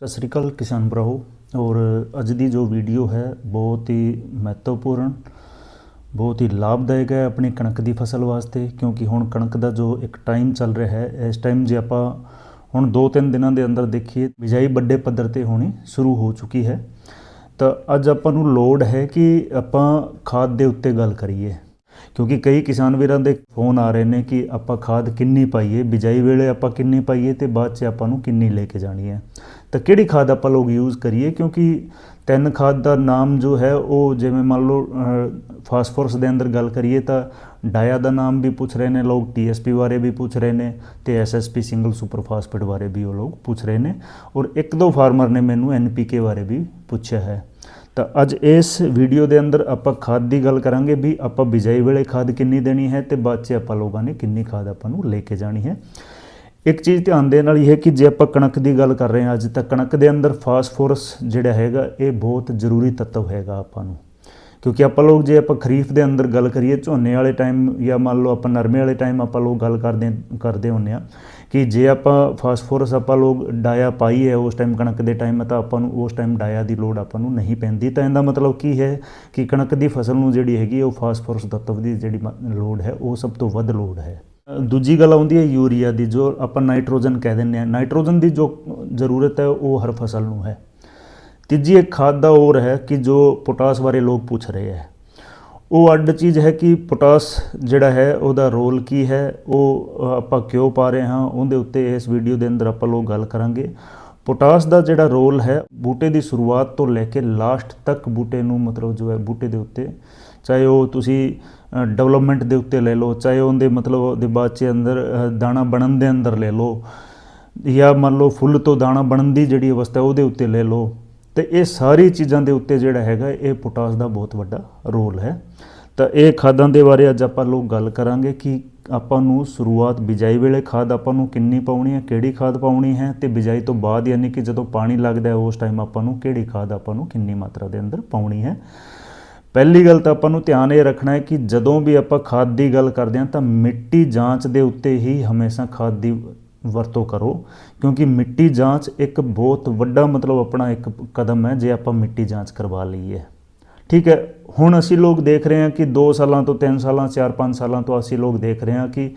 ਸਤਿ ਸ੍ਰੀ ਅਕਾਲ ਕਿਸਾਨ ਭਰਾਓ ਔਰ ਅੱਜ ਦੀ ਜੋ ਵੀਡੀਓ ਹੈ, ਬਹੁਤ ਹੀ ਮਹੱਤਵਪੂਰਨ, ਬਹੁਤ ਹੀ ਲਾਭਦਾਇਕ ਹੈ ਆਪਣੀ ਕਣਕ ਦੀ ਫਸਲ ਵਾਸਤੇ, ਕਿਉਂਕਿ ਹੁਣ ਕਣਕ ਦਾ ਜੋ ਇੱਕ ਟਾਈਮ ਚੱਲ ਰਿਹਾ ਹੈ, ਇਸ ਟਾਈਮ ਜੇ ਆਪਾਂ ਹੁਣ 2-3 ਦਿਨਾਂ ਦੇ ਅੰਦਰ ਦੇਖੀਏ, ਬਿਜਾਈ ਵੱਡੇ ਪੱਧਰ ਤੇ ਹੋਣੀ ਸ਼ੁਰੂ ਹੋ ਚੁੱਕੀ ਹੈ। ਤਾਂ ਅੱਜ ਆਪਾਂ ਨੂੰ ਲੋੜ ਹੈ ਕਿ ਆਪਾਂ ਖਾਦ ਦੇ ਉੱਤੇ ਗੱਲ ਕਰੀਏ। ਕਿਉਂਕਿ ਕਈ ਕਿਸਾਨ ਵੀਰਾਂ ਦੇ ਫੋਨ ਆ ਰਹੇ ਨੇ ਕਿ ਆਪਾਂ ਖਾਦ ਕਿੰਨੀ ਪਾਈਏ, ਬਿਜਾਈ ਵੇਲੇ ਆਪਾਂ ਕਿੰਨੀ ਪਾਈਏ ਤੇ ਬਾਅਦ 'ਚ ਆਪਾਂ ਨੂੰ ਕਿੰਨੀ ਲੈ ਕੇ ਜਾਣੀ ਹੈ। ਤਾਂ ਕਿਹੜੀ ਖਾਦ ਆਪਾਂ ਲੋਕ ਯੂਜ਼ ਕਰੀਏ? ਕਿਉਂਕਿ ਤਿੰਨ ਖਾਦ ਦਾ ਨਾਮ ਜੋ ਹੈ, ਉਹ ਜਿਵੇਂ ਮੰਨ ਲਓ ਫਾਸਫੋਰਸ ਦੇ ਅੰਦਰ ਗੱਲ ਕਰੀਏ ਤਾਂ ਡਾਇਆ ਦਾ ਨਾਮ ਵੀ ਪੁੱਛ ਰਹੇ ਨੇ ਲੋਕ ਟੀਐਸਪੀ ਬਾਰੇ ਵੀ ਪੁੱਛ ਰਹੇ ਨੇ ਤੇ ਐਸਐਸਪੀ ਸਿੰਗਲ ਸੁਪਰ ਫਾਸਫੇਟ ਬਾਰੇ ਵੀ ਉਹ ਲੋਕ ਪੁੱਛ ਰਹੇ ਨੇ। ਔਰ ਇੱਕ ਦੋ ਫਾਰਮਰ ਨੇ ਮੈਨੂੰ ਐਨਪੀਕੇ ਬਾਰੇ ਵੀ ਪੁੱਛਿਆ ਹੈ। ਤਾਂ ਅੱਜ ਇਸ ਵੀਡੀਓ ਦੇ ਅੰਦਰ ਆਪਾਂ ਖਾਦ ਦੀ ਗੱਲ ਕਰਾਂਗੇ ਵੀ ਆਪਾਂ ਬਿਜਾਈ ਵੇਲੇ ਖਾਦ ਕਿੰਨੀ ਦੇਣੀ ਹੈ ਤੇ ਬਾਅਦ 'ਚ ਆਪਾਂ ਲੋਕਾਂ ਨੇ ਕਿੰਨੀ ਖਾਦ ਆਪਾਂ ਨੂੰ ਲੈ ਕੇ ਜਾਣੀ ਹੈ। ਇੱਕ ਚੀਜ਼ ਧਿਆਨ ਦੇਣ ਵਾਲੀ ਹੈ ਕਿ ਜੇ ਆਪਾਂ ਕਣਕ ਦੀ ਗੱਲ ਕਰ ਰਹੇ ਹਾਂ ਅੱਜ ਤਾਂ ਕਣਕ ਦੇ ਅੰਦਰ ਫਾਸਫੋਰਸ ਜਿਹੜਾ ਹੈਗਾ ਇਹ ਬਹੁਤ ਜ਼ਰੂਰੀ ਤੱਤਵ ਹੈਗਾ ਆਪਾਂ ਨੂੰ। ਕਿਉਂਕਿ ਆਪਾਂ ਲੋਕ ਜੇ ਆਪਾਂ ਖਰੀਫ ਦੇ ਅੰਦਰ ਗੱਲ ਕਰੀਏ, ਝੋਨੇ ਵਾਲੇ ਟਾਈਮ ਜਾਂ ਮੰਨ ਲਓ ਆਪਾਂ ਨਰਮੇ ਵਾਲੇ ਟਾਈਮ ਆਪਾਂ ਲੋਕ ਗੱਲ ਕਰਦੇ ਕਰਦੇ ਹੁੰਨੇ ਆ ਕਿ ਜੇ ਆਪਾਂ ਫਾਸਫੋਰਸ ਆਪਾਂ ਲੋਕ ਡਾਇਆ ਪਾਈ ਹੈ ਉਸ ਟਾਈਮ ਕਣਕ ਦੇ ਟਾਈਮ ਤਾਂ ਆਪਾਂ ਨੂੰ ਉਸ ਟਾਈਮ ਡਾਇਆ ਦੀ ਲੋੜ ਆਪਾਂ ਨੂੰ ਨਹੀਂ ਪੈਂਦੀ। ਤਾਂ ਇਹਦਾ ਮਤਲਬ ਕੀ ਹੈ ਕਿ ਕਣਕ ਦੀ ਫਸਲ ਨੂੰ ਜਿਹੜੀ ਹੈਗੀ ਉਹ ਫਾਸਫੋਰਸ ਤੱਤਵ ਦੀ ਜਿਹੜੀ ਮ- ਲੋੜ ਹੈ, ਉਹ ਸਭ ਤੋਂ ਵੱਧ ਲੋੜ ਹੈ। ਦੂਜੀ ਗੱਲ ਆਉਂਦੀ ਹੈ ਯੂਰੀਆ ਦੀ, ਜੋ ਆਪਾਂ ਨਾਈਟ੍ਰੋਜਨ ਕਹਿ ਦਿੰਦੇ ਆ ਨਾਈਟ੍ਰੋਜਨ ਦੀ ਜੋ ਜ਼ਰੂਰਤ ਹੈ, ਉਹ ਹਰ ਫਸਲ ਨੂੰ ਹੈ। ਤੀਜੀ ਇੱਕ ਖਾਦ ਦਾ ਹੋਰ ਹੈ ਕਿ ਜੋ ਪੋਟਾਸ ਬਾਰੇ ਲੋਕ ਪੁੱਛ ਰਹੇ ਹੈ। ਉਹ ਅੱਡ ਚੀਜ਼ ਹੈ ਕਿ ਪੋਟਾਸ ਜਿਹੜਾ ਹੈ ਉਹਦਾ ਰੋਲ ਕੀ ਹੈ, ਉਹ ਆਪਾਂ ਕਿਉਂ ਪਾ ਰਹੇ ਹਾਂ, ਉਹਦੇ ਉੱਤੇ ਇਸ ਵੀਡੀਓ ਦੇ ਅੰਦਰ ਆਪਾਂ ਲੋਕ ਗੱਲ ਕਰਾਂਗੇ। ਪੋਟਾਸ ਦਾ ਜਿਹੜਾ ਰੋਲ ਹੈ, ਬੂਟੇ ਦੀ ਸ਼ੁਰੂਆਤ ਤੋਂ ਲੈ ਕੇ ਲਾਸਟ ਤੱਕ ਬੂਟੇ ਨੂੰ ਮਤਲਬ ਜੋ ਹੈ ਬੂਟੇ ਦੇ ਉੱਤੇ, ਚਾਹੇ ਉਹ ਤੁਸੀਂ ਡਿਵੈਲਪਮੈਂਟ ਦੇ ਉੱਤੇ ਲੈ ਲਓ, ਚਾਹੇ ਉਹਦੇ ਮਤਲਬ ਉਹਦੇ ਬਾਅਦ ਚ ਅੰਦਰ ਦਾਣਾ ਬਣਨ ਦੇ ਅੰਦਰ ਲੈ ਲਓ, ਜਾਂ ਮੰਨ ਲਓ ਫੁੱਲ ਤੋਂ ਦਾਣਾ ਬਣਨ ਦੀ ਜਿਹੜੀ ਅਵਸਥਾ ਉਹਦੇ ਉੱਤੇ ਲੈ ਲਓ। ਤੇ ਇਹ ਸਾਰੀ ਚੀਜ਼ਾਂ ਦੇ ਉੱਤੇ ਜਿਹੜਾ ਹੈਗਾ, ਇਹ ਪੋਟਾਸ ਦਾ ਬਹੁਤ ਵੱਡਾ ਰੋਲ ਹੈ। ਤਾਂ ਇਹ ਖਾਦਾਂ ਦੇ ਬਾਰੇ ਅੱਜ ਆਪਾਂ ਲੋਕ ਗੱਲ ਕਰਾਂਗੇ ਕਿ ਆਪਾਂ ਨੂੰ ਸ਼ੁਰੂਆਤ ਬਿਜਾਈ ਵੇਲੇ ਖਾਦ ਆਪਾਂ ਨੂੰ ਕਿੰਨੀ ਪਾਉਣੀ ਹੈ, ਕਿਹੜੀ ਖਾਦ ਪਾਉਣੀ ਹੈ ਤੇ ਬਿਜਾਈ ਤੋਂ ਬਾਅਦ ਯਾਨੀ ਕਿ ਜਦੋਂ ਪਾਣੀ ਲੱਗਦਾ ਹੈ, ਉਸ ਟਾਈਮ ਆਪਾਂ ਨੂੰ ਕਿਹੜੀ ਖਾਦ ਆਪਾਂ ਨੂੰ ਕਿੰਨੀ ਮਾਤਰਾ ਦੇ ਅੰਦਰ ਪਾਉਣੀ ਹੈ। ਪਹਿਲੀ ਗੱਲ ਤਾਂ ਆਪਾਂ ਨੂੰ ਧਿਆਨ ਇਹ ਰੱਖਣਾ ਹੈ ਕਿ ਜਦੋਂ ਵੀ ਆਪਾਂ ਖਾਦ ਦੀ ਗੱਲ ਕਰਦੇ ਹਾਂ ਤਾਂ ਮਿੱਟੀ ਜਾਂਚ ਦੇ ਉੱਤੇ ਹੀ ਹਮੇਸ਼ਾ ਖਾਦ ਦੀ ਵਰਤੋਂ ਕਰੋ, ਕਿਉਂਕਿ ਮਿੱਟੀ ਜਾਂਚ ਇੱਕ ਬਹੁਤ ਵੱਡਾ ਮਤਲਬ ਆਪਣਾ ਇੱਕ ਕਦਮ ਹੈ, ਜੇ ਆਪਾਂ ਮਿੱਟੀ ਜਾਂਚ ਕਰਵਾ ਲਈਏ। ਠੀਕ ਹੈ, ਹੁਣ ਅਸੀਂ ਲੋਕ ਦੇਖ ਰਹੇ ਹਾਂ ਕਿ 2 ਸਾਲਾਂ ਤੋਂ 3 ਸਾਲਾਂ 4-5 ਸਾਲਾਂ ਤੋਂ ਅਸੀਂ ਲੋਕ ਦੇਖ ਰਹੇ ਹਾਂ ਕਿ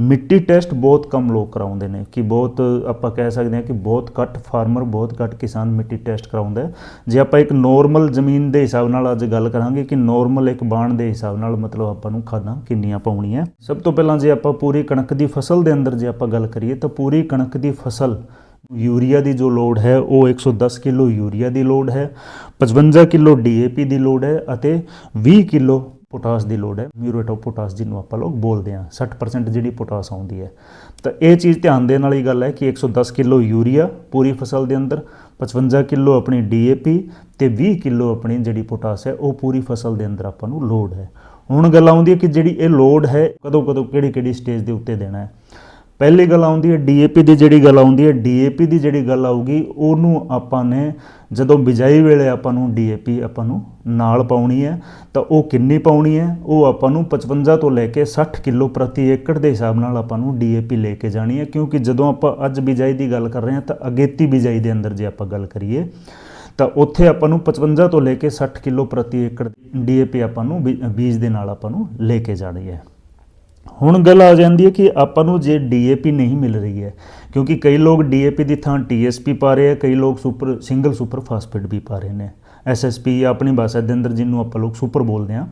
ਮਿੱਟੀ ਟੈਸਟ ਬਹੁਤ ਕਮ ਲੋਕ ਕਰਾਉਂਦੇ ਨੇ ਕਿ ਬਹੁਤ ਆਪਾਂ ਕਹਿ ਸਕਦੇ ਹਾਂ ਕਿ ਬਹੁਤ ਘੱਟ ਫਾਰਮਰ, ਬਹੁਤ ਘੱਟ ਕਿਸਾਨ ਮਿੱਟੀ ਟੈਸਟ ਕਰਾਉਂਦਾ ਜੇ ਆਪਾਂ ਇੱਕ ਨੋਰਮਲ ਜ਼ਮੀਨ ਦੇ ਹਿਸਾਬ ਨਾਲ ਅੱਜ ਗੱਲ ਕਰਾਂਗੇ ਕਿ ਨੋਰਮਲ ਇੱਕ ਬਾਣ ਦੇ ਹਿਸਾਬ ਨਾਲ ਮਤਲਬ ਆਪਾਂ ਨੂੰ ਖਾਦਾਂ ਕਿੰਨੀਆਂ ਪਾਉਣੀਆਂ। ਸਭ ਤੋਂ ਪਹਿਲਾਂ ਜੇ ਆਪਾਂ ਪੂਰੀ ਕਣਕ ਦੀ ਫਸਲ ਦੇ ਅੰਦਰ ਜੇ ਆਪਾਂ ਗੱਲ ਕਰੀਏ ਤਾਂ ਪੂਰੀ ਕਣਕ ਦੀ ਫਸਲ ਯੂਰੀਆ ਦੀ ਜੋ ਲੋਡ ਹੈ ਉਹ 110 ਕਿਲੋ ਯੂਰੀਆ ਦੀ ਲੋਡ ਹੈ 55 ਕਿਲੋ ਡੀਏਪੀ ਦੀ ਲੋਡ ਹੈ ਅਤੇ 20 ਕਿਲੋ ਪੋਟਾਸ ਦੀ ਲੋੜ ਹੈ। ਮਿਊਰੇਟ ਆਫ ਪੋਟਾਸ ਜਿਹਨੂੰ ਆਪਾਂ ਲੋਕ ਬੋਲਦੇ ਹਾਂ। 60% ਜਿਹੜੀ ਪੋਟਾਸ ਆਉਂਦੀ ਹੈ। ਤਾਂ ਇਹ ਚੀਜ਼ ਧਿਆਨ ਦੇਣ ਵਾਲੀ ਗੱਲ ਹੈ ਕਿ 110 ਕਿਲੋ ਯੂਰੀਆ ਪੂਰੀ ਫਸਲ ਦੇ ਅੰਦਰ 55 ਕਿਲੋ ਆਪਣੀ ਡੀਏਪੀ ਤੇ 20 ਕਿਲੋ ਆਪਣੀ ਜਿਹੜੀ ਪੋਟਾਸ ਹੈ, ਉਹ ਪੂਰੀ ਫਸਲ ਦੇ ਅੰਦਰ ਆਪਾਂ ਨੂੰ ਲੋੜ ਹੈ। ਹੁਣ ਗੱਲ ਆਉਂਦੀ ਹੈ ਕਿ ਜਿਹੜੀ ਇਹ ਲੋਡ ਹੈ ਕਦੋਂ ਕਦੋਂ ਕਿਹੜੀ ਕਿਹੜੀ ਸਟੇਜ ਦੇ ਉੱਤੇ ਦੇਣਾ ਹੈ। ਪਹਿਲੀ ਗੱਲ ਆਉਂਦੀ ਹੈ ਡੀਏਪੀ ਦੀ ਜਿਹੜੀ ਗੱਲ ਆਉਂਦੀ ਹੈ, ਡੀਏਪੀ ਦੀ ਜਿਹੜੀ ਗੱਲ ਆਊਗੀ, ਉਹਨੂੰ ਆਪਾਂ ਨੇ ਜਦੋਂ ਬਿਜਾਈ ਵੇਲੇ ਆਪਾਂ ਨੂੰ ਡੀਏਪੀ ਆਪਾਂ ਨੂੰ ਨਾਲ ਪਾਉਣੀ ਹੈ, ਤਾਂ ਉਹ ਕਿੰਨੀ ਪਾਉਣੀ ਹੈ, ਉਹ ਆਪਾਂ ਨੂੰ 55 ਤੋਂ ਲੈ ਕੇ 60 ਕਿਲੋ ਪ੍ਰਤੀ ਏਕੜ ਦੇ ਹਿਸਾਬ ਨਾਲ ਆਪਾਂ ਨੂੰ ਡੀਏਪੀ ਲੈ ਕੇ ਜਾਣੀ ਹੈ, ਕਿਉਂਕਿ ਜਦੋਂ ਆਪਾਂ ਅੱਜ ਬਿਜਾਈ ਦੀ ਗੱਲ ਕਰ ਰਹੇ ਹਾਂ, ਤਾਂ ਅਗੇਤੀ ਬਿਜਾਈ ਦੇ ਅੰਦਰ ਜੇ ਆਪਾਂ ਗੱਲ ਕਰੀਏ, ਤਾਂ ਉੱਥੇ ਆਪਾਂ ਨੂੰ 55 ਤੋਂ ਲੈ ਕੇ 60 ਕਿਲੋ ਪ੍ਰਤੀ ਏਕੜ ਡੀਏਪੀ ਆਪਾਂ ਨੂੰ ਬੀ- ਬੀਜ ਦੇ ਨਾਲ ਆਪਾਂ ਨੂੰ ਲੈ ਕੇ ਜਾਣੀ ਹੈ। ਹੁਣ ਗੱਲ ਆ ਜਾਂਦੀ ਹੈ ਕਿ ਆਪਾਂ ਨੂੰ ਜੇ ਡੀਏਪੀ ਨਹੀਂ ਮਿਲ ਰਹੀ ਹੈ, ਕਿਉਂਕਿ ਕਈ ਲੋਕ ਡੀਏਪੀ ਦੀ ਥਾਂ ਟੀਐਸਪੀ ਪਾ ਰਹੇ ਆ, ਕਈ ਲੋਕ ਸੁਪਰ, ਸਿੰਗਲ ਸੁਪਰ ਫਾਸਫੇਟ ਵੀ ਪਾ ਰਹੇ ਨੇ। ਐਸਐਸਪੀ ਆਪਣੀ ਭਾਸ਼ਾ ਦੇ ਅੰਦਰ ਜਿਹਨੂੰ ਆਪਾਂ ਲੋਕ ਸੁਪਰ ਬੋਲਦੇ ਆ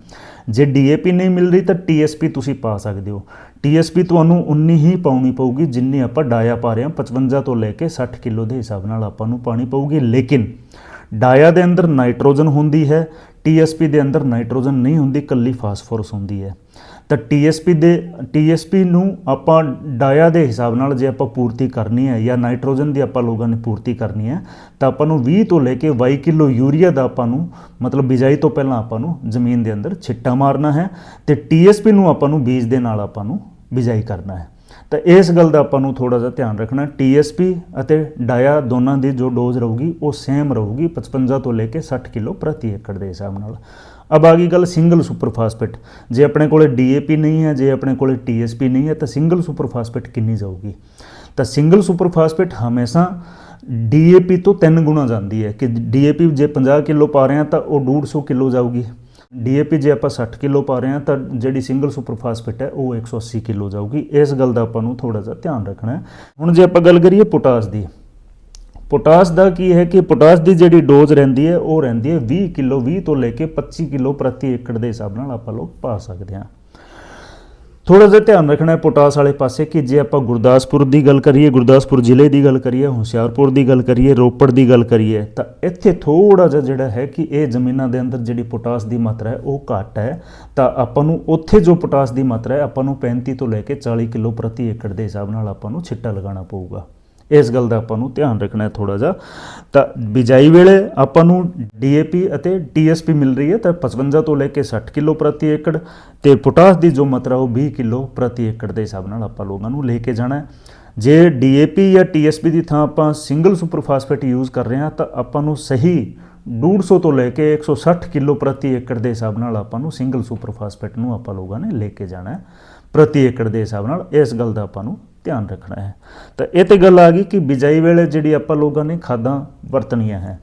ਜੇ ਡੀਏਪੀ ਨਹੀਂ ਮਿਲ ਰਹੀ ਤਾਂ ਟੀਐਸਪੀ ਤੁਸੀਂ ਪਾ ਸਕਦੇ ਹੋ। ਟੀਐਸਪੀ ਤੁਹਾਨੂੰ ਉਨੀ ਹੀ ਪਾਉਣੀ ਪਊਗੀ ਜਿੰਨੀ ਆਪਾਂ ਡਾਇਆ ਪਾ ਰਹੇ ਹਾਂ 55 ਤੋਂ ਲੈ ਕੇ 60 ਕਿਲੋ ਦੇ ਹਿਸਾਬ ਨਾਲ ਆਪਾਂ ਨੂੰ ਪਾਣੀ ਪਊਗੀ। ਲੇਕਿਨ ਡਾਇਆ ਦੇ ਅੰਦਰ ਨਾਈਟ੍ਰੋਜਨ ਹੁੰਦੀ ਹੈ ਟੀਐਸਪੀ ਦੇ ਅੰਦਰ ਨਾਈਟ੍ਰੋਜਨ ਨਹੀਂ ਹੁੰਦੀ, ਕੱਲੀ ਫਾਸਫੋਰਸ ਹੁੰਦੀ ਹੈ। ਤਾਂ ਟੀਐਸਪੀ ਦੇ ਟੀਐਸਪੀ ਨੂੰ ਆਪਾਂ ਡਾਇਆ ਦੇ ਹਿਸਾਬ ਨਾਲ ਜੇ ਆਪਾਂ ਪੂਰਤੀ ਕਰਨੀ ਹੈ ਜਾਂ ਨਾਈਟ੍ਰੋਜਨ ਦੀ ਆਪਾਂ ਲੋਕਾਂ ਨੇ ਪੂਰਤੀ ਕਰਨੀ ਹੈ, ਤਾਂ ਆਪਾਂ ਨੂੰ 20 ਤੋਂ ਲੈ ਕੇ 22 ਕਿਲੋ ਯੂਰੀਆ ਦਾ ਆਪਾਂ ਨੂੰ, ਮਤਲਬ ਬਿਜਾਈ ਤੋਂ ਪਹਿਲਾਂ ਆਪਾਂ ਨੂੰ ਜ਼ਮੀਨ ਦੇ ਅੰਦਰ ਛਿੱਟਾ ਮਾਰਨਾ ਹੈ ਤੇ ਟੀਐਸਪੀ ਨੂੰ ਆਪਾਂ ਨੂੰ ਬੀਜ ਦੇ ਨਾਲ ਆਪਾਂ ਨੂੰ ਬਿਜਾਈ ਕਰਨਾ ਹੈ। ਤਾਂ ਇਸ ਗੱਲ ਦਾ ਆਪਾਂ ਨੂੰ ਥੋੜਾ ਜਿਹਾ ਧਿਆਨ ਰੱਖਣਾ ਟੀਐਸਪੀ ਅਤੇ ਡਾਇਆ ਦੋਨਾਂ ਦੀ ਜੋ ਡੋਜ਼ ਰਹੂਗੀ ਉਹ ਸੇਮ ਰਹੂਗੀ 55 ਤੋਂ ਲੈ ਕੇ 60 ਕਿਲੋ ਪ੍ਰਤੀ ਏਕੜ ਦੇ ਹਿਸਾਬ ਨਾਲ। ਅਬ ਆ ਗਈ ਗੱਲ ਸਿੰਗਲ ਸੁਪਰ ਫਾਸਫੇਟ ਜੇ ਆਪਣੇ ਕੋਲੇ ਡੀਏਪੀ ਨਹੀਂ ਹੈ ਜੇ ਆਪਣੇ ਕੋਲੇ ਟੀਐਸਪੀ ਨਹੀਂ ਹੈ ਤਾਂ ਸਿੰਗਲ ਸੁਪਰ ਫਾਸਫੇਟ ਕਿੰਨੀ ਜਾਊਗੀ ਤਾਂ ਸਿੰਗਲ ਸੁਪਰ ਫਾਸਫੇਟ ਹਮੇਸ਼ਾ ਡੀਏਪੀ ਤੋਂ 3 ਗੁਣਾ ਜਾਂਦੀ ਹੈ ਕਿ ਡੀਏਪੀ ਜੇ 50 ਕਿਲੋ ਪਾ ਰਹੇ ਹਾਂ ਤਾਂ ਉਹ 150 ਕਿਲੋ ਜਾਊਗੀ ਡੀਏਪੀ ਜੇ ਆਪਾਂ 60 ਕਿਲੋ ਪਾ ਰਹੇ ਹਾਂ ਤਾਂ ਜਿਹੜੀ ਸਿੰਗਲ ਸੁਪਰ ਫਾਸਫੇਟ ਹੈ ਉਹ 180 ਕਿਲੋ ਜਾਊਗੀ ਇਸ ਗੱਲ ਦਾ ਆਪਾਂ ਨੂੰ ਥੋੜਾ ਜਿਹਾ ਧਿਆਨ ਰੱਖਣਾ ਹੈ ਹੁਣ ਜੇ ਆਪਾਂ ਗੱਲ ਕਰੀਏ ਪੋਟਾਸ ਦੀ ਪੋਟਾਸ ਦਾ ਕੀ ਹੈ ਕਿ ਪੋਟਾਸ ਦੀ ਜਿਹੜੀ ਡੋਜ਼ ਰਹਿੰਦੀ ਹੈ, ਉਹ ਰਹਿੰਦੀ ਹੈ 20 ਕਿਲੋ 20 ਤੋਂ ਲੈ ਕੇ 25 ਕਿਲੋ ਪ੍ਰਤੀ ਏਕੜ ਦੇ ਹਿਸਾਬ ਨਾਲ ਆਪਾਂ ਲੋਕ ਪਾ ਸਕਦੇ ਹਾਂ। ਥੋੜਾ ਜਿਹਾ ਧਿਆਨ ਰੱਖਣਾ ਹੈ ਪੋਟਾਸ ਵਾਲੇ ਪਾਸੇ ਕਿ ਜੇ ਆਪਾਂ ਗੁਰਦਾਸਪੁਰ ਦੀ ਗੱਲ ਕਰੀਏ, ਗੁਰਦਾਸਪੁਰ ਜ਼ਿਲ੍ਹੇ ਦੀ ਗੱਲ ਕਰੀਏ, ਹੁਸ਼ਿਆਰਪੁਰ ਦੀ ਗੱਲ ਕਰੀਏ, ਰੋਪੜ ਦੀ ਗੱਲ ਕਰੀਏ, ਤਾਂ ਇੱਥੇ ਥੋੜਾ ਜਿਹਾ ਜਿਹੜਾ ਹੈ ਕਿ ਇਹ ਜ਼ਮੀਨਾਂ ਦੇ ਅੰਦਰ ਜਿਹੜੀ ਪੋਟਾਸ ਦੀ ਮਾਤਰਾ ਹੈ, ਉਹ ਘੱਟ ਹੈ। ਤਾਂ ਆਪਾਂ ਨੂੰ ਉੱਥੇ ਜੋ ਪੋਟਾਸ ਦੀ ਮਾਤਰਾ ਹੈ, ਆਪਾਂ ਨੂੰ 35 ਤੋਂ ਲੈ ਕੇ 40 ਕਿਲੋ ਪ੍ਰਤੀ ਏਕੜ ਦੇ ਹਿਸਾਬ ਨਾਲ ਆਪਾਂ ਨੂੰ ਛਿੱਟਾ ਲਗਾਉਣਾ ਪਊਗਾ। ਇਸ ਗੱਲ ਦਾ ਆਪਾਂ ਨੂੰ ਧਿਆਨ ਰੱਖਣਾ ਹੈ ਥੋੜਾ ਜਿਹਾ। ਤਾਂ ਬਿਜਾਈ ਵੇਲੇ ਆਪਾਂ ਨੂੰ ਡੀਏਪੀ ਅਤੇ ਟੀਐਸਪੀ ਮਿਲ ਰਹੀ ਹੈ, ਤਾਂ 55 ਤੋਂ ਲੈ ਕੇ 60 ਕਿਲੋ ਪ੍ਰਤੀ ਏਕੜ ਤੇ ਪੋਟਾਸ ਦੀ ਜੋ ਮਾਤਰਾ ਉਹ 20 ਕਿਲੋ ਪ੍ਰਤੀ ਏਕੜ ਦੇ ਹਿਸਾਬ ਨਾਲ ਆਪਾਂ ਲੋਕਾਂ ਨੂੰ ਲੈ ਕੇ ਜਾਣਾ ਹੈ। ਜੇ ਡੀਏਪੀ ਜਾਂ ਟੀਐਸਪੀ ਦੀ ਥਾਂ ਆਪਾਂ ਸਿੰਗਲ ਸੁਪਰ ਫਾਸਫੇਟ ਯੂਜ਼ ਕਰ ਰਹੇ ਹਾਂ, ਤਾਂ ਆਪਾਂ ਨੂੰ ਸਹੀ 150 ਤੋਂ ਲੈ ਕੇ 160 ਕਿਲੋ ਪ੍ਰਤੀ ਏਕੜ ਦੇ ਹਿਸਾਬ ਨਾਲ ਆਪਾਂ ਨੂੰ ਸਿੰਗਲ ਸੁਪਰ ਫਾਸਫੇਟ ਨੂੰ ਆਪਾਂ ਲੋਕਾਂ ਨੇ ਲੈ ਕੇ ਜਾਣਾ ਹੈ। ਪ੍ਰਤੀ ਏਕੜ ਦੇ ਹਿਸਾਬ ਨਾਲ ਇਸ ਗੱਲ ਦਾ ਆਪਾਂ ਨੂੰ ਧਿਆਨ ਰੱਖਣਾ ਹੈ। ਤਾਂ ਇਹ ਤੇ ਗੱਲ ਆ ਗਈ ਕਿ ਬਿਜਾਈ ਵੇਲੇ ਜਿਹੜੀ ਆਪਾਂ ਲੋਕਾਂ ਨੇ ਖਾਦਾਂ ਵਰਤਣੀਆਂ ਹੈ।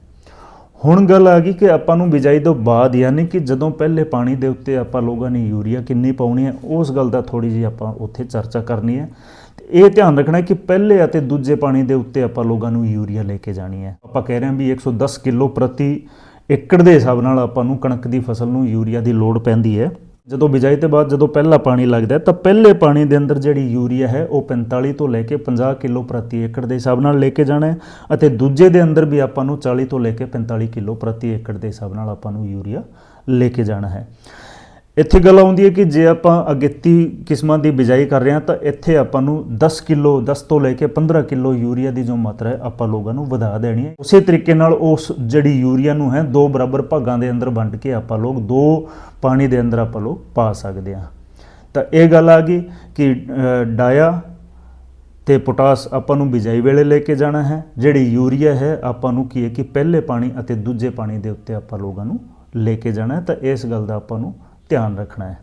ਹੁਣ ਗੱਲ ਆ ਗਈ ਕਿ ਆਪਾਂ ਨੂੰ ਬਿਜਾਈ ਤੋਂ ਬਾਅਦ ਯਾਨੀ ਕਿ ਜਦੋਂ ਪਹਿਲੇ ਪਾਣੀ ਦੇ ਉੱਤੇ ਆਪਾਂ ਲੋਕਾਂ ਨੇ ਯੂਰੀਆ ਕਿੰਨੀ ਪਾਉਣੀ ਹੈ, ਉਸ ਗੱਲ ਦਾ ਥੋੜੀ ਜਿਹੀ ਆਪਾਂ ਉੱਥੇ ਚਰਚਾ ਕਰਨੀ ਹੈ। ਤੇ ਇਹ ਧਿਆਨ ਰੱਖਣਾ ਕਿ ਪਹਿਲੇ ਅਤੇ ਦੂਜੇ ਪਾਣੀ ਦੇ ਉੱਤੇ ਆਪਾਂ ਲੋਕਾਂ ਨੂੰ ਯੂਰੀਆ ਲੈ ਕੇ ਜਾਣੀ ਹੈ। ਆਪਾਂ ਕਹਿ ਰਹੇ ਹਾਂ ਵੀ 110 ਕਿਲੋ ਪ੍ਰਤੀ ਏਕੜ ਦੇ ਹਿਸਾਬ ਨਾਲ ਆਪਾਂ ਨੂੰ ਕਣਕ ਦੀ ਫਸਲ ਨੂੰ ਯੂਰੀਆ ਦੀ ਲੋੜ ਪੈਂਦੀ ਹੈ। ਜਦੋਂ ਬਿਜਾਈ ਤੋਂ ਬਾਅਦ ਜਦੋਂ ਪਹਿਲਾ ਪਾਣੀ ਲੱਗਦਾ ਤਾਂ ਪਹਿਲੇ ਪਾਣੀ ਦੇ ਅੰਦਰ ਜਿਹੜੀ ਯੂਰੀਆ ਹੈ, ਉਹ 45 ਤੋਂ ਲੈ ਕੇ 50 ਕਿਲੋ ਪ੍ਰਤੀ ਏਕੜ ਦੇ ਹਿਸਾਬ ਨਾਲ ਲੈ ਕੇ ਜਾਣਾ ਹੈ ਅਤੇ ਦੂਜੇ ਦੇ ਅੰਦਰ ਵੀ ਆਪਾਂ ਨੂੰ 40 ਤੋਂ ਲੈ ਕੇ 45 ਕਿਲੋ ਪ੍ਰਤੀ ਏਕੜ ਦੇ ਹਿਸਾਬ ਨਾਲ ਆਪਾਂ ਨੂੰ ਯੂਰੀਆ ਲੈ ਕੇ ਜਾਣਾ ਹੈ। ਇੱਥੇ ਗੱਲ ਆਉਂਦੀ ਹੈ ਕਿ ਜੇ ਆਪਾਂ ਅਗੇਤੀ ਕਿਸਮਾਂ ਦੀ ਬਿਜਾਈ ਕਰ ਰਹੇ ਹਾਂ ਤਾਂ ਇੱਥੇ ਆਪਾਂ ਨੂੰ 10 ਕਿਲੋ 10 ਤੋਂ ਲੈ ਕੇ 15 ਕਿਲੋ ਯੂਰੀਆ ਦੀ ਜੋ ਮਾਤਰਾ ਹੈ, ਆਪਾਂ ਲੋਕਾਂ ਨੂੰ ਵਧਾ ਦੇਣੀ ਹੈ। ਉਸੇ ਤਰੀਕੇ ਨਾਲ ਉਸ ਜਿਹੜੀ ਯੂਰੀਆ ਨੂੰ ਹੈ, ਦੋ ਬਰਾਬਰ ਭਾਗਾਂ ਦੇ ਅੰਦਰ ਵੰਡ ਕੇ ਆਪਾਂ ਲੋਕ ਦੋ ਪਾਣੀ ਦੇ ਅੰਦਰ ਆਪਾਂ ਲੋਕ ਪਾ ਸਕਦੇ ਹਾਂ। ਤਾਂ ਇਹ ਗੱਲ ਆ ਗਈ ਕਿ ਡਾਇਆ ਤੇ ਪੋਟਾਸ ਆਪਾਂ ਨੂੰ ਬਿਜਾਈ ਵੇਲੇ ਲੈ ਕੇ ਜਾਣਾ ਹੈ। ਜਿਹੜੀ ਯੂਰੀਆ ਹੈ, ਆਪਾਂ ਨੂੰ ਕੀ ਹੈ ਕਿ ਪਹਿਲੇ ਪਾਣੀ ਅਤੇ ਦੂਜੇ ਪਾਣੀ ਦੇ ਉੱਤੇ ਆਪਾਂ ਲੋਕਾਂ ਨੂੰ ਲੈ ਕੇ ਜਾਣਾ ਤਾਂ ਇਸ ਗੱਲ ਦਾ ਆਪਾਂ ਨੂੰ ਧਿਆਨ ਰੱਖਣਾ ਹੈ।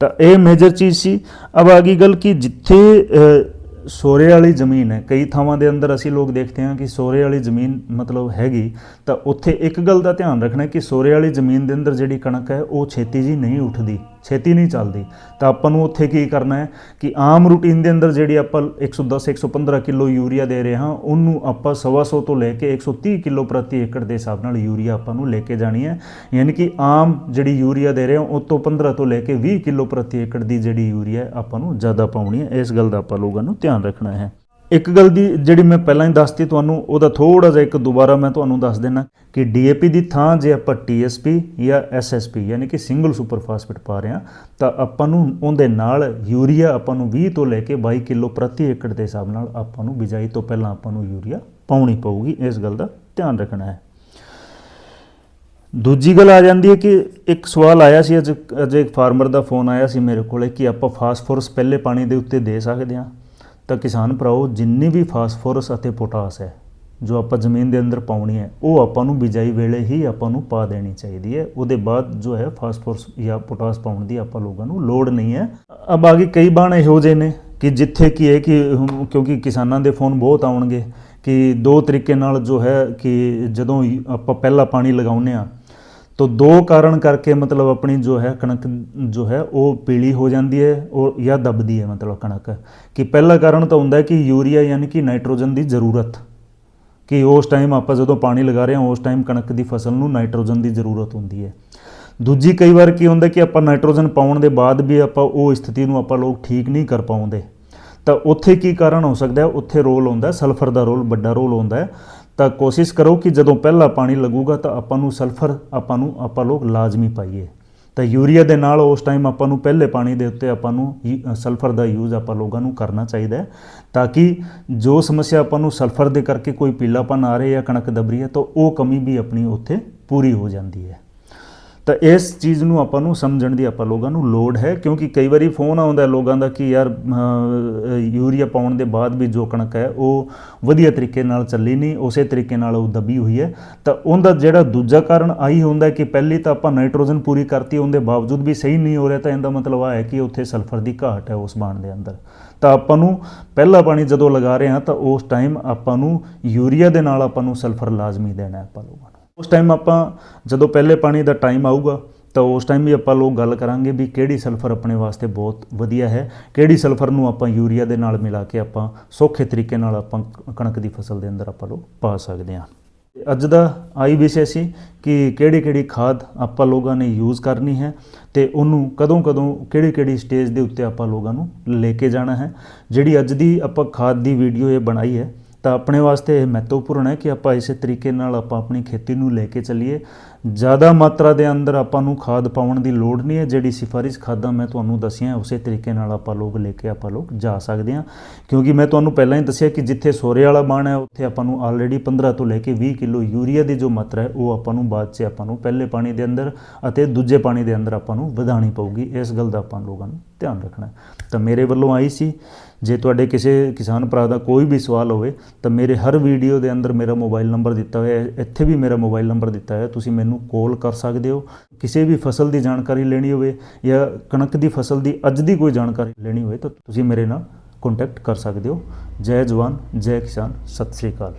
ਤਾਂ ਇਹ ਮੇਜਰ ਚੀਜ਼ ਸੀ। ਅਬ ਆ ਗਈ ਗੱਲ ਕਿ ਜਿੱਥੇ ਅ, ਸੋਰੇ ਵਾਲੀ ਜ਼ਮੀਨ ਹੈ ਕਈ ਥਾਵਾਂ ਦੇ ਅੰਦਰ ਅਸੀਂ ਲੋਕ ਦੇਖਦੇ ਹਾਂ ਕਿ ਸੋਰੇ ਵਾਲੀ ਜ਼ਮੀਨ ਮਤਲਬ ਹੈਗੀ ਤਾਂ ਉੱਥੇ ਇੱਕ ਗੱਲ ਦਾ ਧਿਆਨ ਰੱਖਣਾ ਕਿ ਸੋਰੇ ਵਾਲੀ ਜ਼ਮੀਨ ਦੇ ਅੰਦਰ ਜਿਹੜੀ ਕਣਕ ਹੈ ਉਹ ਛੇਤੀ ਜੀ ਨਹੀਂ ਉੱਠਦੀ। ਛੇਤੀ ਨਹੀਂ ਚੱਲਦੀ। ਤਾਂ ਆਪਾਂ ਨੂੰ ਉੱਥੇ ਕੀ ਕਰਨਾ ਹੈ ਕਿ ਆਮ ਰੂਟੀਨ ਦੇ ਅੰਦਰ ਜਿਹੜੀ ਆਪਾਂ 110 115 ਕਿਲੋ ਯੂਰੀਆ ਦੇ ਰਹੇ ਹਾਂ, ਉਹਨੂੰ ਆਪਾਂ 125 ਤੋਂ ਲੈ ਕੇ 130 ਕਿਲੋ ਪ੍ਰਤੀ ਏਕੜ ਦੇ ਹਿਸਾਬ ਨਾਲ ਯੂਰੀਆ ਆਪਾਂ ਨੂੰ ਲੈ ਕੇ ਜਾਣੀ ਹੈ। ਯਾਨੀ ਕਿ ਆਮ ਜਿਹੜੀ ਯੂਰੀਆ ਦੇ ਰਹੇ ਹਾਂ, ਉਹ ਤੋਂ 15 ਤੋਂ ਲੈ ਕੇ 20 ਕਿਲੋ ਪ੍ਰਤੀ ਏਕੜ ਦੀ ਜਿਹੜੀ ਯੂਰੀਆ ਆਪਾਂ ਨੂੰ ਜ਼ਿਆਦਾ ਪਾਉਣੀ ਹੈ। ਇਸ ਗੱਲ ਦਾ ਆਪਾਂ ਲੋਕਾਂ ਨੂੰ ਧਿਆਨ ਰੱਖਣਾ ਹੈ। ਇੱਕ ਗੱਲ ਦੀ ਜਿਹੜੀ ਮੈਂ ਪਹਿਲਾਂ ਹੀ ਦੱਸਤੀ ਤੁਹਾਨੂੰ, ਉਹਦਾ ਥੋੜਾ ਜਿਹਾ ਇੱਕ ਦੁਬਾਰਾ ਮੈਂ ਤੁਹਾਨੂੰ ਦੱਸ ਦੇਣਾ ਕਿ ਡੀਏਪੀ ਦੀ ਥਾਂ ਜੇ ਆਪਾਂ ਟੀਐਸਪੀ ਜਾਂ ਐਸਐਸਪੀ ਯਾਨੀ ਕਿ ਸਿੰਗਲ ਸੁਪਰ ਫਾਸਫੇਟ ਪਾ ਰਹੇ ਹਾਂ, ਤਾਂ ਆਪਾਂ ਨੂੰ ਉਹਦੇ ਨਾਲ ਯੂਰੀਆ ਆਪਾਂ ਨੂੰ 20 ਤੋਂ ਲੈ ਕੇ 22 ਕਿਲੋ ਪ੍ਰਤੀ ਏਕੜ ਦੇ ਹਿਸਾਬ ਨਾਲ ਆਪਾਂ ਨੂੰ ਬਿਜਾਈ ਤੋਂ ਪਹਿਲਾਂ ਆਪਾਂ ਨੂੰ ਯੂਰੀਆ ਪਾਉਣੀ ਪਊਗੀ, ਇਸ ਗੱਲ ਦਾ ਧਿਆਨ ਰੱਖਣਾ ਹੈ। ਦੂਜੀ ਗੱਲ ਆ ਜਾਂਦੀ ਹੈ ਕਿ ਇੱਕ ਸਵਾਲ ਆਇਆ ਸੀ, ਅੱਜ ਅੱਜ ਇੱਕ ਫਾਰਮਰ ਦਾ ਫੋਨ ਆਇਆ ਸੀ ਮੇਰੇ ਕੋਲੇ ਕਿ ਆਪਾਂ ਫਾਸਫੋਰਸ ਪਹਿਲੇ ਪਾਣੀ ਦੇ ਉੱਤੇ ਦੇ ਸਕਦੇ ਹਾਂ। ਤਾਂ ਕਿਸਾਨ ਭਰਾਓ, ਜਿੰਨੀ ਵੀ ਫਾਸਫੋਰਸ ਅਤੇ ਪੋਟਾਸ ਹੈ, ਜੋ ਆਪਾਂ ਜ਼ਮੀਨ ਦੇ ਅੰਦਰ ਪਾਉਣੀ ਹੈ, ਉਹ ਆਪਾਂ ਨੂੰ ਬਿਜਾਈ ਵੇਲੇ ਹੀ ਆਪਾਂ ਨੂੰ ਪਾ ਦੇਣੀ ਚਾਹੀਦੀ ਹੈ। ਉਹਦੇ ਬਾਅਦ ਜੋ ਹੈ ਫਾਸਫੋਰਸ ਜਾਂ ਪੋਟਾਸ ਪਾਉਣ ਦੀ ਆਪਾਂ ਲੋਕਾਂ ਨੂੰ ਲੋੜ ਨਹੀਂ ਹੈ। ਅਬ ਆਗੇ ਕਈ ਬਾਣ ਇਹੋ ਜਿਹੇ ਨੇ ਕਿ ਜਿੱਥੇ ਕੀ ਹੈ ਕਿ ਹੁਣ ਕਿਉਂਕਿ ਕਿਸਾਨਾਂ ਦੇ ਫੋਨ ਬਹੁਤ ਆਉਣਗੇ ਕਿ ਦੋ ਤਰੀਕੇ ਨਾਲ ਜੋ ਹੈ ਕਿ ਜਦੋਂ ਆਪਾਂ ਪਹਿਲਾ ਪਾਣੀ ਲਗਾਉਂਦੇ ਆ ਤੋ ਦੋ ਕਾਰਨ ਕਰਕੇ ਮਤਲਬ ਆਪਣੀ ਜੋ ਹੈ ਕਣਕ ਜੋ ਹੈ ਉਹ ਪੀਲੀ ਹੋ ਜਾਂਦੀ ਹੈ ਉਹ ਜਾਂ ਦਬਦੀ ਹੈ ਮਤਲਬ ਕਣਕ। ਕਿ ਪਹਿਲਾ ਕਾਰਨ ਤਾਂ ਹੁੰਦਾ ਹੈ ਕਿ ਯੂਰੀਆ ਯਾਨੀ ਕਿ ਨਾਈਟ੍ਰੋਜਨ ਦੀ ਜ਼ਰੂਰਤ। ਕਿ ਉਸ ਟਾਈਮ ਆਪਾਂ ਜਦੋਂ ਪਾਣੀ ਲਗਾ ਰਹੇ ਹਾਂ, ਉਸ ਟਾਈਮ ਕਣਕ ਦੀ ਫਸਲ ਨੂੰ ਨਾਈਟ੍ਰੋਜਨ ਦੀ ਜ਼ਰੂਰਤ ਹੁੰਦੀ ਹੈ। ਦੂਜੀ ਕਈ ਵਾਰ ਕੀ ਹੁੰਦਾ ਕਿ ਆਪਾਂ ਨਾਈਟ੍ਰੋਜਨ ਪਾਉਣ ਦੇ ਬਾਅਦ ਵੀ ਆਪਾਂ ਉਹ ਸਥਿਤੀ ਨੂੰ ਆਪਾਂ ਲੋਕ ਠੀਕ ਨਹੀਂ ਕਰ ਪਾਉਂਦੇ। ਤਾਂ ਉੱਥੇ ਕੀ ਕਾਰਨ ਹੋ ਸਕਦਾ ਹੈ? ਉੱਥੇ ਰੋਲ ਹੁੰਦਾ ਸਲਫਰ ਦਾ ਰੋਲ ਵੱਡਾ ਰੋਲ ਹੁੰਦਾ ਹੈ। ਤਾਂ ਕੋਸ਼ਿਸ਼ ਕਰੋ ਕਿ ਜਦੋਂ ਪਹਿਲਾ ਪਾਣੀ ਲੱਗੂਗਾ ਤਾਂ ਆਪਾਂ ਨੂੰ ਸਲਫਰ, ਆਪਾਂ ਨੂੰ, ਆਪਾਂ ਲੋਕ ਲਾਜ਼ਮੀ ਪਾਈਏ। ਤਾਂ ਯੂਰੀਆ ਦੇ ਨਾਲ ਉਸ ਟਾਈਮ ਆਪਾਂ ਨੂੰ ਪਹਿਲੇ ਪਾਣੀ ਦੇ ਉੱਤੇ ਆਪਾਂ ਨੂੰ ਹੀ- ਸਲਫਰ ਦਾ ਯੂਜ਼ ਆਪਾਂ ਲੋਕਾਂ ਨੂੰ ਕਰਨਾ ਚਾਹੀਦਾ ਹੈ। ਤਾਂ ਕਿ ਜੋ ਸਮੱਸਿਆ ਆਪਾਂ ਨੂੰ ਸਲਫਰ ਦੇ ਕਰਕੇ ਕੋਈ ਪੀਲਾਪਨ ਆ ਰਿਹਾ ਜਾਂ ਕਣਕ ਦਬ ਰਹੀ ਹੈ ਤਾਂ ਉਹ ਕਮੀ ਵੀ ਆਪਣੀ ਉੱਥੇ ਪੂਰੀ ਹੋ ਜਾਂਦੀ ਹੈ। ਤਾਂ ਇਸ ਚੀਜ਼ ਨੂੰ ਆਪਾਂ ਨੂੰ ਸਮਝਣ ਦੀ ਆਪਾਂ ਲੋਕਾਂ ਨੂੰ ਲੋੜ ਹੈ, ਕਿਉਂਕਿ ਕਈ ਵਾਰੀ ਫੋਨ ਆਉਂਦਾ ਲੋਕਾਂ ਦਾ ਕਿ ਯਾਰ ਯੂਰੀਆ ਪਾਉਣ ਦੇ ਬਾਅਦ ਵੀ ਜੋ ਕਣਕ ਹੈ, ਉਹ ਵਧੀਆ ਤਰੀਕੇ ਨਾਲ ਚੱਲੀ ਨਹੀਂ, ਉਸੇ ਤਰੀਕੇ ਨਾਲ ਉਹ ਦਬੀ ਹੋਈ ਹੈ। ਤਾਂ ਉਹਦਾ ਜਿਹੜਾ ਦੂਜਾ ਕਾਰਨ ਆਹੀ ਹੁੰਦਾ ਕਿ ਪਹਿਲੀ ਤਾਂ ਆਪਾਂ ਨਾਈਟ੍ਰੋਜਨ ਪੂਰੀ ਕਰਤੀ, ਉਹਦੇ ਬਾਵਜੂਦ ਵੀ ਸਹੀ ਨਹੀਂ ਹੋ ਰਿਹਾ, ਤਾਂ ਇਹਦਾ ਮਤਲਬ ਆ ਹੈ ਕਿ ਉੱਥੇ ਸਲਫਰ ਦੀ ਘਾਟ ਹੈ ਉਸ ਬਾਣ ਦੇ ਅੰਦਰ। ਤਾਂ ਆਪਾਂ ਨੂੰ ਪਹਿਲਾ ਪਾਣੀ ਜਦੋਂ ਲਗਾ ਰਹੇ ਹਾਂ, ਤਾਂ ਉਸ ਟਾਈਮ ਆਪਾਂ ਨੂੰ ਯੂਰੀਆ ਦੇ ਨਾਲ ਆਪਾਂ ਨੂੰ ਸਲਫਰ ਲਾਜ਼ਮੀ ਦੇਣਾ ਹੈ ਆਪਾਂ ਲੋਕਾਂ ਨੂੰ। ਉਸ ਟਾਈਮ ਆਪਾਂ ਜਦੋਂ ਪਹਿਲੇ ਪਾਣੀ ਦਾ ਟਾਈਮ ਆਊਗਾ, ਤਾਂ ਉਸ ਟਾਈਮ ਵੀ ਆਪਾਂ ਲੋਕ ਗੱਲ ਕਰਾਂਗੇ ਵੀ ਕਿਹੜੀ ਸਲਫਰ ਆਪਣੇ ਵਾਸਤੇ ਬਹੁਤ ਵਧੀਆ ਹੈ, ਕਿਹੜੀ ਸਲਫਰ ਨੂੰ ਆਪਾਂ ਯੂਰੀਆ ਦੇ ਨਾਲ ਮਿਲਾ ਕੇ ਆਪਾਂ ਸੌਖੇ ਤਰੀਕੇ ਨਾਲ ਆਪਾਂ ਕਣਕ ਦੀ ਫਸਲ ਦੇ ਅੰਦਰ ਆਪਾਂ ਲੋਕ ਪਾ ਸਕਦੇ ਹਾਂ। ਅੱਜ ਦਾ ਆਈ ਵਿਸ਼ੇ ਸੀ ਕਿ ਕਿਹੜੀ ਕਿਹੜੀ ਖਾਦ ਆਪਾਂ ਲੋਕਾਂ ਨੇ ਯੂਜ਼ ਕਰਨੀ ਹੈ ਤੇ ਉਹਨੂੰ ਕਦੋਂ ਕਦੋਂ ਕਿਹੜੀ ਕਿਹੜੀ ਸਟੇਜ ਦੇ ਉੱਤੇ ਆਪਾਂ ਲੋਕਾਂ ਨੂੰ ਲੈ ਕੇ ਜਾਣਾ ਹੈ। ਜਿਹੜੀ ਅੱਜ ਦੀ ਆਪਾਂ ਖਾਦ ਦੀ ਵੀਡੀਓ ਇਹ ਬਣਾਈ ਹੈ ਤਾਂ ਆਪਣੇ ਵਾਸਤੇ ਇਹ ਮਹੱਤਵਪੂਰਨ ਹੈ ਕਿ ਆਪਾਂ ਇਸੇ ਤਰੀਕੇ ਨਾਲ ਆਪਾਂ ਆਪਣੀ ਖੇਤੀ ਨੂੰ ਲੈ ਕੇ ਚੱਲੀਏ। ਜ਼ਿਆਦਾ ਮਾਤਰਾ ਦੇ ਅੰਦਰ ਆਪਾਂ ਨੂੰ ਖਾਦ ਪਾਉਣ ਦੀ ਲੋੜ ਨਹੀਂ ਹੈ, ਜਿਹੜੀ ਸਿਫਾਰਿਸ਼ ਖਾਦਾਂ ਮੈਂ ਤੁਹਾਨੂੰ ਦੱਸੀਆਂ, ਉਸੇ ਤਰੀਕੇ ਨਾਲ ਆਪਾਂ ਲੋਕ ਲੈ ਕੇ ਆਪਾਂ ਲੋਕ ਜਾ ਸਕਦੇ ਹਾਂ। ਕਿਉਂਕਿ ਮੈਂ ਤੁਹਾਨੂੰ ਪਹਿਲਾਂ ਹੀ ਦੱਸਿਆ ਕਿ ਜਿੱਥੇ ਸੋਰੇ ਵਾਲਾ ਬਾਣ ਹੈ, ਉੱਥੇ ਆਪਾਂ ਨੂੰ ਆਲਰੇਡੀ 15 ਤੋਂ ਲੈ ਕੇ 20 ਕਿਲੋ ਯੂਰੀਆ ਦੀ ਜੋ ਮਾਤਰਾ ਹੈ, ਉਹ ਆਪਾਂ ਨੂੰ ਬਾਅਦ 'ਚ ਆਪਾਂ ਨੂੰ ਪਹਿਲੇ ਪਾਣੀ ਦੇ ਅੰਦਰ ਅਤੇ ਦੂਜੇ ਪਾਣੀ ਦੇ ਅੰਦਰ ਆਪਾਂ ਨੂੰ ਵਧਾਣੀ ਪਊਗੀ। ਇਸ ਗੱਲ ਦਾ ਆਪਾਂ ਲੋਕਾਂ ਨੂੰ ਧਿਆਨ ਰੱਖਣਾ। ਤਾਂ ਮੇਰੇ ਵੱਲੋਂ ਆਈ ਸੀ, ਜੇ ਤੁਹਾਡੇ ਕਿਸੇ ਕਿਸਾਨ ਭਰਾ ਦਾ ਕੋਈ ਵੀ ਸਵਾਲ ਹੋਵੇ, ਤਾਂ ਮੇਰੇ ਹਰ ਵੀਡੀਓ ਦੇ ਅੰਦਰ ਮੇਰਾ ਮੋਬਾਈਲ ਨੰਬਰ ਦਿੱਤਾ ਹੋਇਆ ਹੈ। ਇੱਥੇ ਵੀ ਮੇਰਾ ਮੋਬਾਈਲ ਨੰਬਰ ਦਿੱਤਾ ਹੋਇਆ ਹੈ। ਤੁਸੀਂ ਮੈਨੂੰ ਕਾਲ ਕਰ ਸਕਦੇ ਹੋ। ਕਿਸੇ ਵੀ ਫਸਲ ਦੀ ਜਾਣਕਾਰੀ ਲੈਣੀ ਹੋਵੇ ਜਾਂ ਕਣਕ ਦੀ ਫਸਲ ਦੀ ਅੱਜ ਦੀ ਕੋਈ ਜਾਣਕਾਰੀ ਲੈਣੀ ਹੋਵੇ, ਤਾਂ ਤੁਸੀਂ ਮੇਰੇ ਨਾਲ ਕੰਟੈਕਟ ਕਰ ਸਕਦੇ ਹੋ। ਜੈ ਜਵਾਨ, ਜੈ ਕਿਸਾਨ, ਸਤਿ ਸ੍ਰੀ ਅਕਾਲ।